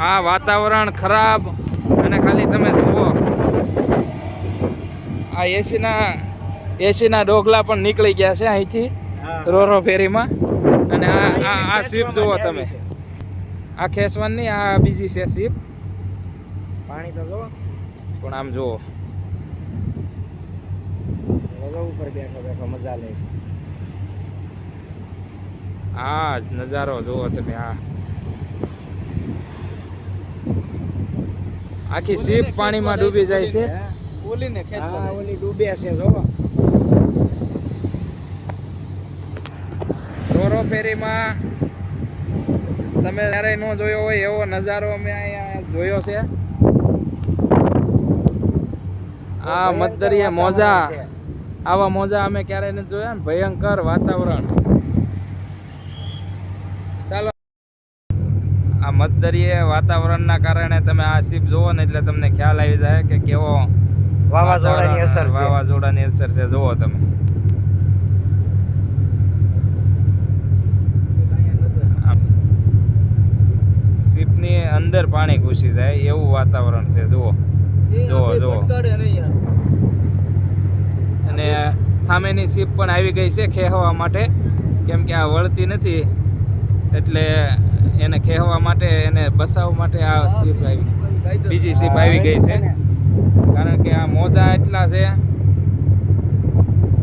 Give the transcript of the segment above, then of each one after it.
આ વાતાવરણ ખરાબ અને ખાલી તમે જુઓ. આ એસીના એસીના ડોગલા પણ નીકળી ગયા છે અહીંથી રોરો ફેરીમાં. અને આ આ આ જુઓ તમે. આ ખેસવાની આ બીજી છે શીપ. પાણી તો જુઓ. પણ આમ જુઓ. ઉપર બેઠો બેઠો મજા લે છે. આ જ નજારો જુઓ તમે આ. આખી શીપ પાણીમાં ડૂબી જાય છે? ઓલીને હા ઓલી ડૂબે છે જો. રોરો ફેરીમાં તમે ક્યારેય ન જોયો હોય એવો નજારો અમે અહીંયા જોયો છે. આ મતદરિયે મોજા. આવા મોજા અમે ક્યારેય નથી જોયા ને ભયંકર વાતાવરણ. આ મતદરિયે વાતાવરણના કારણે તમે આ શિપ જોવો ને એટલે તમને ખ્યાલ આવી જાય કે કેવો વાવાઝોડાની અસર વાવાઝોડાની અસર છે. જુઓ તમે. શિપની અંદર પાણી ઘૂસી જાય એવું વાતાવરણ છે. જુઓ. જુઓ જુઓ. અને સામેની શિપ પણ આવી ગઈ છે ખેહવા માટે. કેમ કે આ વળતી નથી. એટલે એને કહેવા માટે, એને બસાવવા માટે આ શિપ આવી બીજી શિપ આવી ગઈ છે. કારણ કે આ મોજા એટલા છે,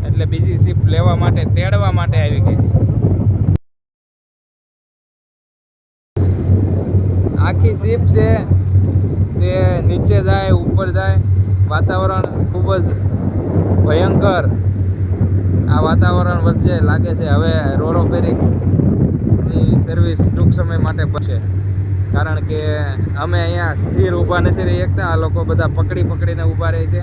એટલે બીજી શિપ લેવા માટે, તેડવા માટે આવી ગઈ છે. આખી શિપ છે, તે નીચે જાય, ઉપર જાય. વાતાવરણ ખૂબ જ ભયંકર. આ વાતાવરણ વચ્ચે લાગે છે, હવે રોરો સર્વિસ ટૂંક સમય માટે બચે કારણ કે અમે અહીંયા સ્થિર ઊભા નથી રહી શકતા. આ લોકો બધા પકડી પકડીને ઊભા રહે છે.